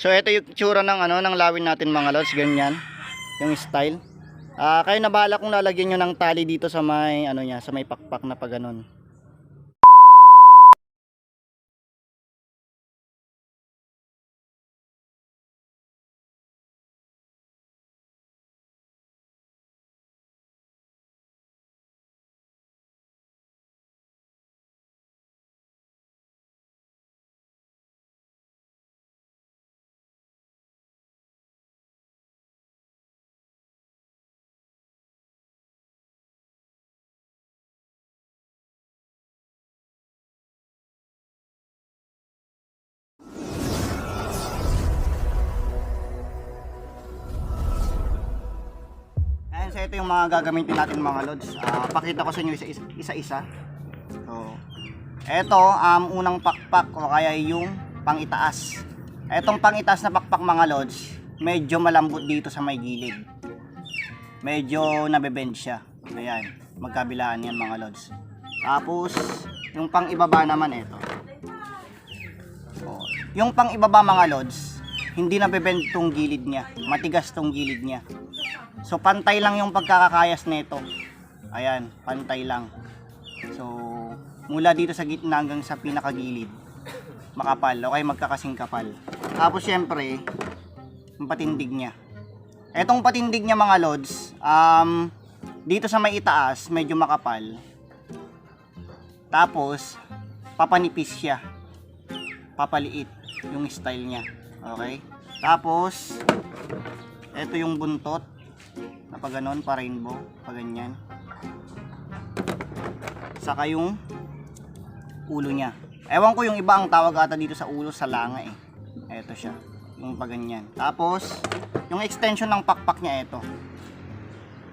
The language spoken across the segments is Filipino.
So ito yung tsura ng ano ng lawin natin mga lods, ganyan. Yung style. Ah, kayo na bahala kung lalagyan nyo ng tali dito sa may ano niya, sa may pakpak na pag so ito yung mga gagamitin natin mga lods. Ah, pakita ko sa inyo isa- isa-isa. So, ito, um, unang pakpak o kaya yung pangitaas. Etong pangitaas na pakpak mga lods, medyo malambot dito sa may gilid. Medyo nabebend siya. Ayan, magkabilaan yan mga lods. Tapos, yung pang ibaba naman ito. Oh, yung pang ibaba mga lods, hindi nabebend tong gilid niya. Matigas tong gilid niya. So pantay lang yung pagkakakayas nito. Ayan, pantay lang. So mula dito sa gitna hanggang sa pinakagilid. Makapal, okay magkakasing kapal. Tapos syempre, yung patindig niya. Etong patindig niya mga lods, um, dito sa may itaas, medyo makapal. Tapos, papanipis siya. Papaliit yung style niya. Okay? Tapos, ito yung buntot na pag ganon, pa rainbow, pa ganyan. Saka yung ulo niya. Ewan ko yung iba ang tawag ata dito sa ulo sa langa eh. Eto siya, yung pa ganyan. Tapos, yung extension ng pakpak niya ito.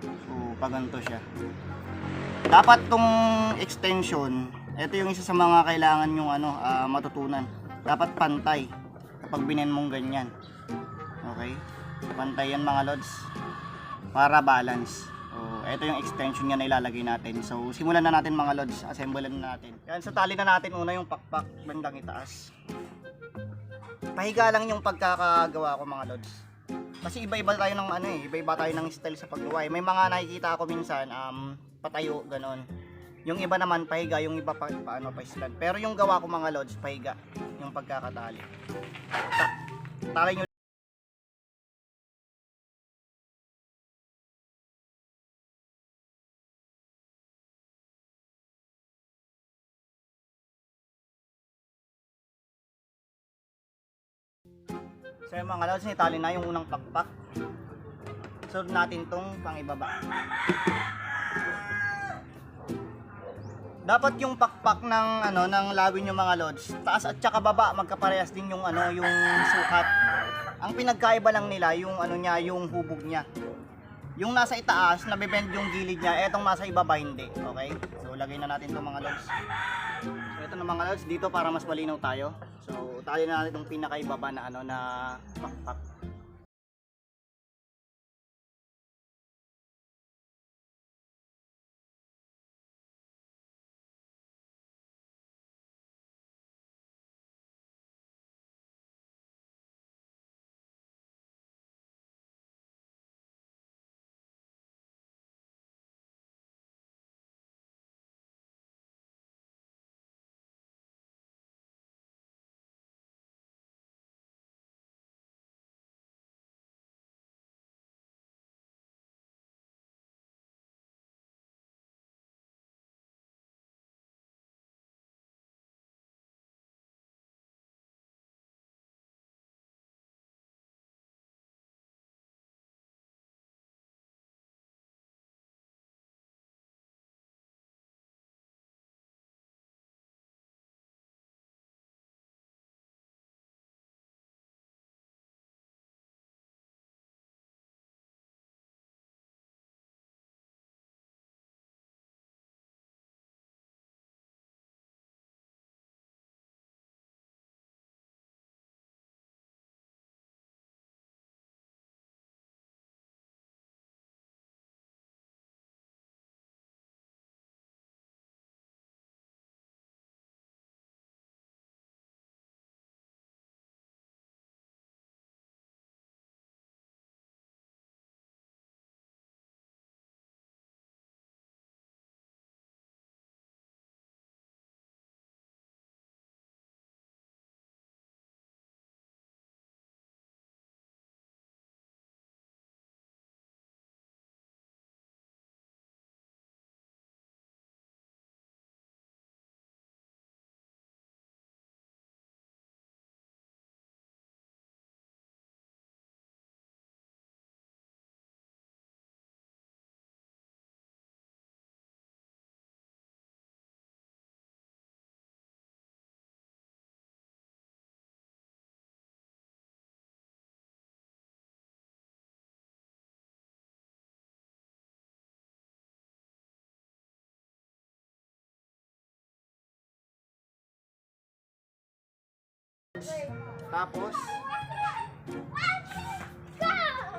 So, pa ganito siya. Dapat tong extension, ito yung isa sa mga kailangan yung ano, ah, matutunan. Dapat pantay kapag binen mong ganyan. Okay? Pantay yan mga lods para balance. So, ito yung extension niya na ilalagay natin. So, simulan na natin mga lods. Assemblean na natin. Yan, sa tali na natin una yung pakpak bandang itaas. Pahiga lang yung pagkakagawa ko mga lods. Kasi iba-iba tayo ng ano eh, iba-iba tayo ng style sa paggawa eh. May mga nakikita ako minsan, um, patayo, ganon. Yung iba naman pahiga, yung iba pa, paano pa. Pero yung gawa ko mga lods, pahiga. Yung pagkakatali. Ta tali nyo So yung mga lods, itali na yung unang pakpak. Sunod natin tong pangibaba. Dapat yung pakpak ng ano ng lawin yung mga lods, taas at saka baba magkaparehas din yung ano yung sukat. Ang pinagkaiba lang nila yung ano niya, yung hubog niya. Yung nasa itaas, nabebend yung gilid niya, etong nasa ibaba hindi. Okay? So lagay na natin tong mga lods. So ito na mga lods, dito para mas malinaw tayo. So tali na natin itong pinakaibaba na ano na pakpak. Tapos,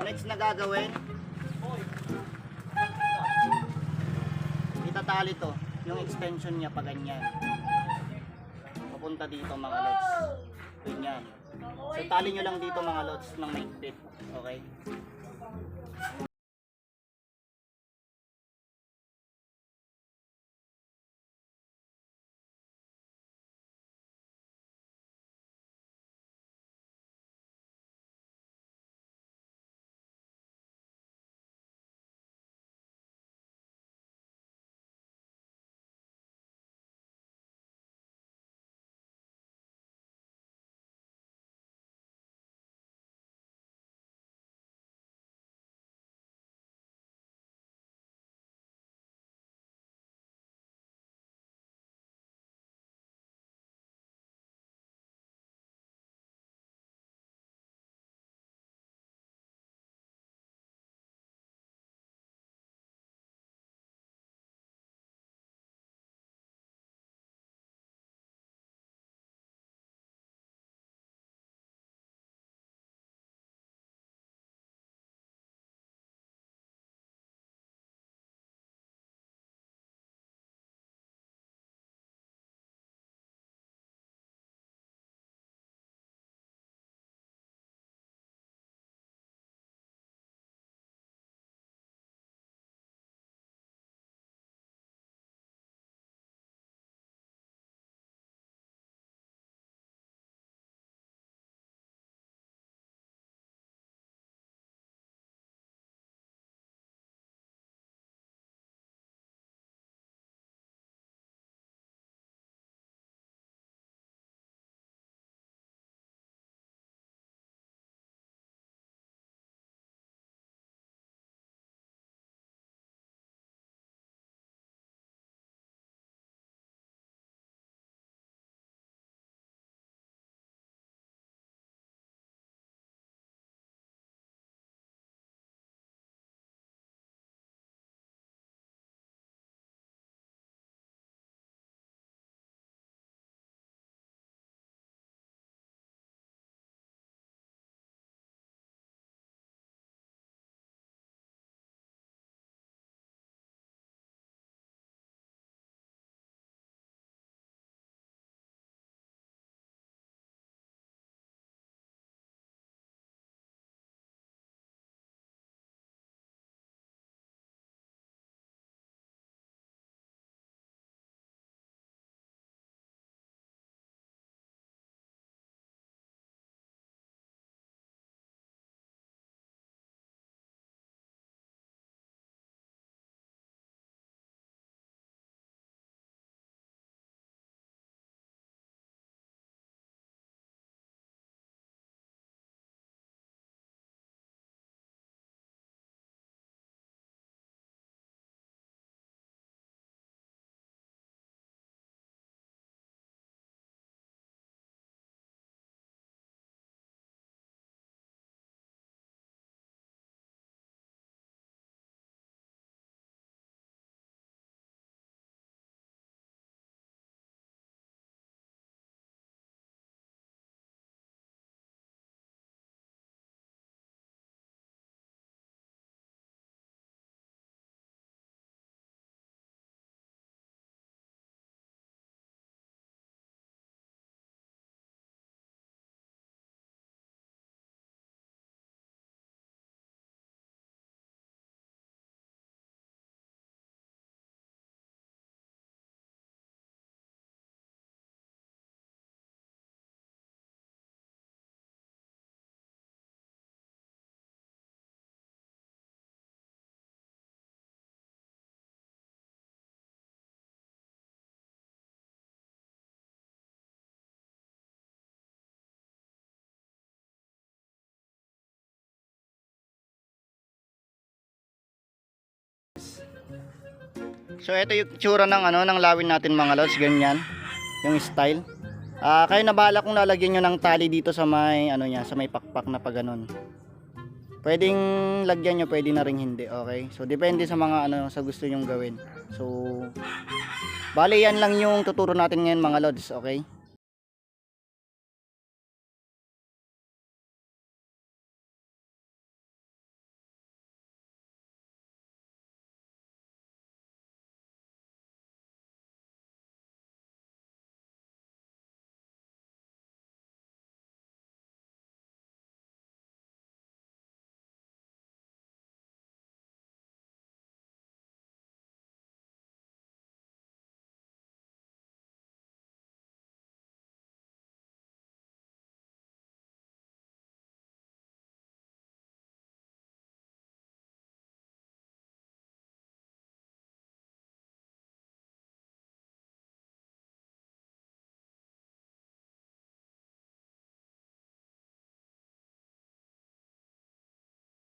next na gagawin, itatali to, yung extension niya pa ganyan. Papunta dito mga lods. Ganyan. So tali nyo lang dito mga lods ng mahigpit. Okay? So ito yung tsura ng ano ng lawin natin mga lods, ganyan. Yung style. Ah, kayo na bahala kung lalagyan nyo ng tali dito sa may ano niya, sa may pakpak na pa ganun. Pwedeng lagyan nyo, pwede na ring hindi, okay? So depende sa mga ano sa gusto nyong gawin. So bali yan lang yung tuturo natin ngayon mga lods, okay?